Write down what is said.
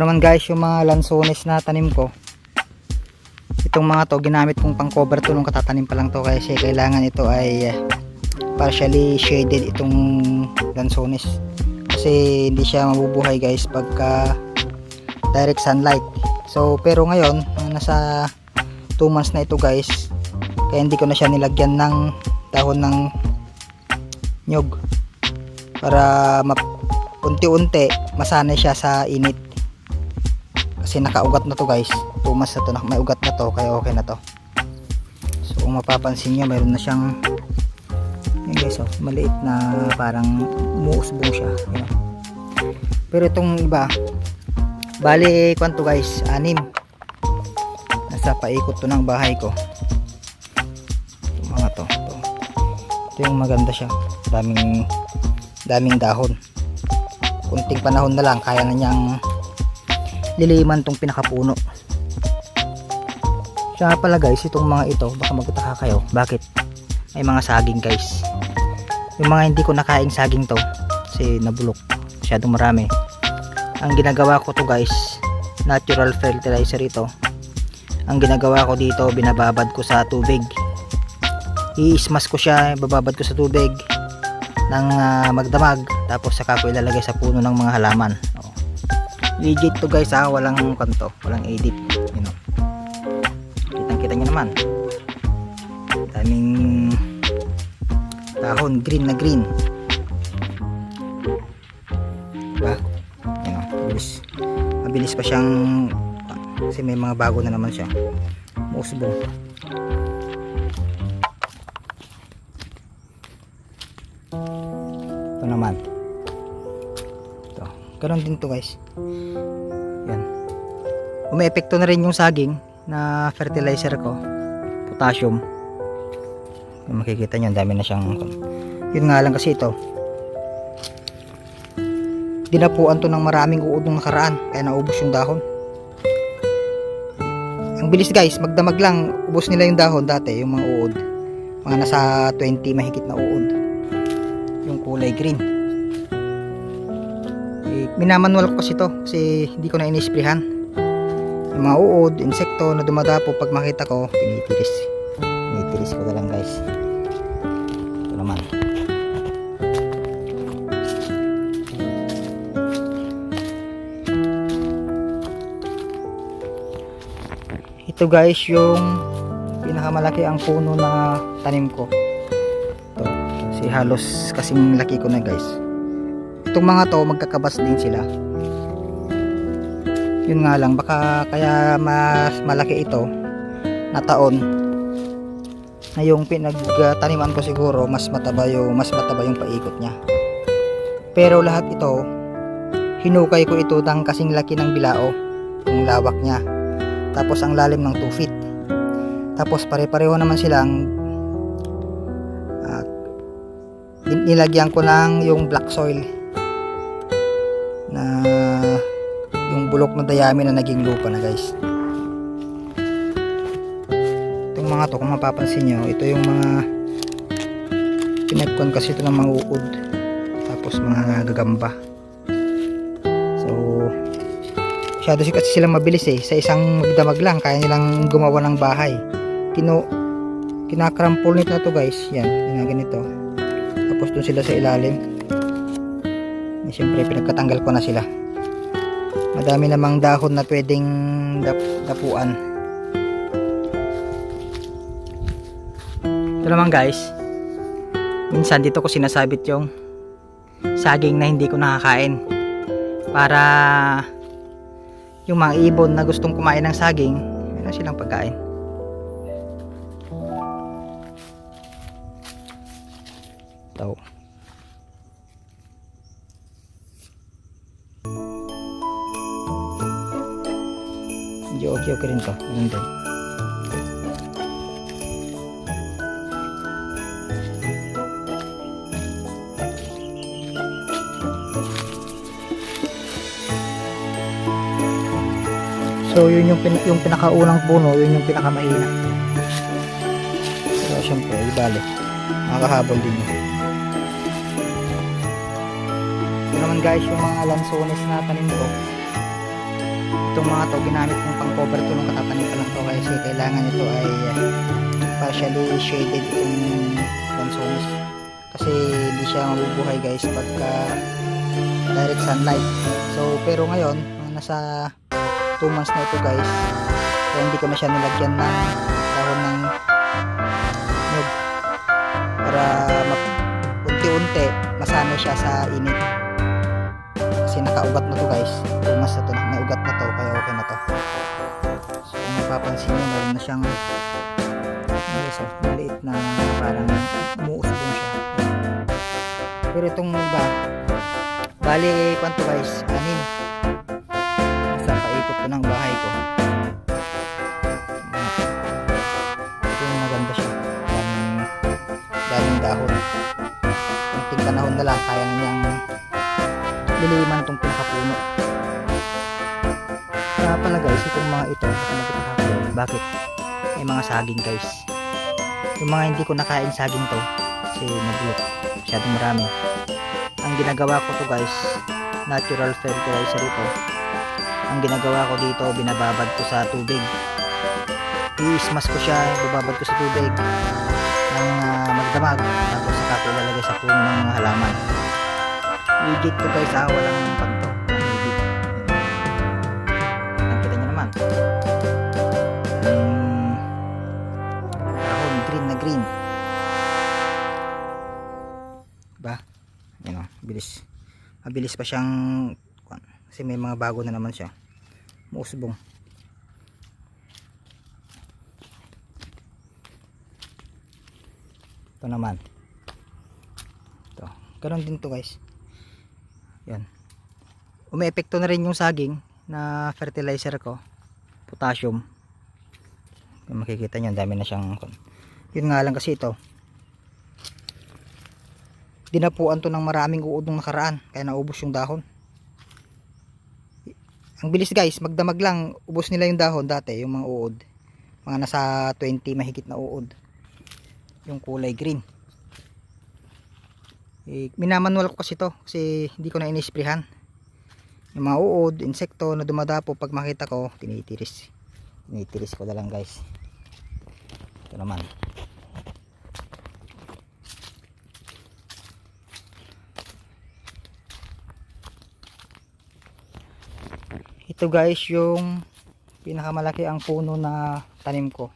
naman guys yung mga lansones na tanim ko. Itong mga to ginamit kong pang cover to nung katatanim pa lang to kasi kailangan ito ay eh, partially shaded itong lansones. Kasi hindi siya mabubuhay guys pagka direct sunlight. So pero ngayon mga nasa 2 months na ito guys kaya hindi ko na siya nilagyan ng dahon ng nyog para unti-unti masanay siya sa init kasi nakaugat na to guys. Tumas na to. May ugat na to kaya okay na to. So kung mapapansin nyo mayroon na siyang yun guys oh, maliit na parang muusbong siya. Yun. pero itong iba bali kwanto guys anim. Nasa paikot to ng bahay ko. Itong mga to, to. ito yung maganda siya. Daming daming dahon. Kunting panahon na lang kaya na niyang liliman tong pinakapuno. Siya pala guys itong mga ito baka magtataka kayo bakit? May mga saging guys. Yung mga hindi ko nakaing saging to kasi nabulok masyadong marami. Ang ginagawa ko to guys natural fertilizer ito. Ang ginagawa ko dito binababad ko sa tubig. I-smash ko siya bababad ko sa tubig ng ah, magdamag tapos saka ko ilalagay sa puno ng mga halaman. Oh. Legit to guys ha walang kanto walang edit you know. Kitang kita nyo naman. Daming dahon green na green. Diba? You know mabilis mabilis pa siyang kasi may mga bago na naman siya. Musbong ito naman ito ganun din to guys. Yan. Umeepekto na rin yung saging na fertilizer ko. Potassium. Kung makikita nyo dami na siyang yun nga lang kasi ito. Dinapuan to ng maraming uod nung nakaraan kaya naubos yung dahon. Ang bilis guys magdamag lang. Ubos nila yung dahon dati yung mga uod. Mga nasa 20 mahigit na uod. Yung kulay green eh, minamanual ko kasi to kasi hindi ko na inisprehan yung mga uod, insekto na dumadapo pag makita ko tinitiris. Tinitiris ko na lang guys. Ito naman. Ito guys yung pinakamalaki ang puno na tanim ko. Ito si halos kasing laki ko na guys itong mga to magkakabas din sila. Yun nga lang baka kaya mas malaki ito na taon na yung pinagtaniman ko siguro mas mataba yung mas mataba yung paikot niya. Pero lahat ito hinukay ko ito ng kasing laki ng bilao yung lawak niya. Tapos ang lalim ng 2 feet. Tapos pare-pareho naman silang bin- nilagyan ko ng yung black soil na yung bulok na dayami na naging lupa na guys. Itong mga to kung mapapansin nyo ito yung mga pinagkon kasi ito ng mga uod tapos mga gagamba. So masyado si- kasi silang mabilis eh. Sa isang magdamag lang kaya nilang gumawa ng bahay. Kino kinakrampol nito na to guys. Yan yung ganito. Tapos dun sila sa ilalim siyempre pinagkatanggal ko na sila. Madami namang dahon na pwedeng dap dapuan. Ito naman guys. Minsan dito ko sinasabit yung saging na hindi ko nakakain. Para yung mga ibon na gustong kumain ng saging meron silang pagkain ito medyo okay okay rin to yun din So yun yung, pin yung pinakaunang puno, yun yung pinakamahina. Pero syempre, di bale. Makakahabol din yun. Ito naman guys yung mga lansones na tanim ko. itong mga to ginamit pang cover to nung katatanim pa lang to kasi kailangan ito ay uh, partially shaded itong lansones kasi hindi siya mabubuhay guys pagka direct sunlight. So pero ngayon nasa 2 months na ito guys kaya hindi ko na siya nilagyan ng dahon ng nyug para unti-unti masanay siya sa init. Kasi nakaugat na to guys. 2 months na to may ugat kaya okay na to. So kung mapapansin nyo meron na siyang ano so, maliit na parang umuusbong siya. Pero itong ba bali kwanto guys anin sa paikot ko ng bahay ko. Ito yung maganda siya. Daming daming dahon. Kunting panahon na lang kaya niyang liliman itong pinakapuno kaya pala guys itong mga ito. Bakit? May mga saging guys. Yung mga hindi ko nakain saging to kasi nag-look masyadong marami. Ang ginagawa ko to guys natural fertilizer ito. Ang ginagawa ko dito binababad ko sa tubig. I-smash ko siya bababad ko sa tubig ng ah, magdamag. Tapos saka ko ilalagay sa puno ng halaman. Legit to guys ah. Walang panto ba? Yun o bilis. Mabilis pa siyang kasi may mga bago na naman siya. Muusbong ito naman. Ito. Ganun din to guys. Yan. Umeepekto na rin yung saging na fertilizer ko. Potassium. Makikita nyo dami na siyang yun nga lang kasi ito dinapuan to ng maraming uod nung nakaraan kaya naubos yung dahon. Ang bilis guys magdamag lang ubos nila yung dahon dati yung mga uod. Mga nasa 20 mahigit na uod. Yung kulay green. Eh, minamanual ko kasi to kasi hindi ko na inisprehan yung mga uod, insekto na dumadapo pag makita ko tinitiris. Tinitiris ko na lang guys. Ito naman ito guys yung pinakamalaki ang puno na tanim ko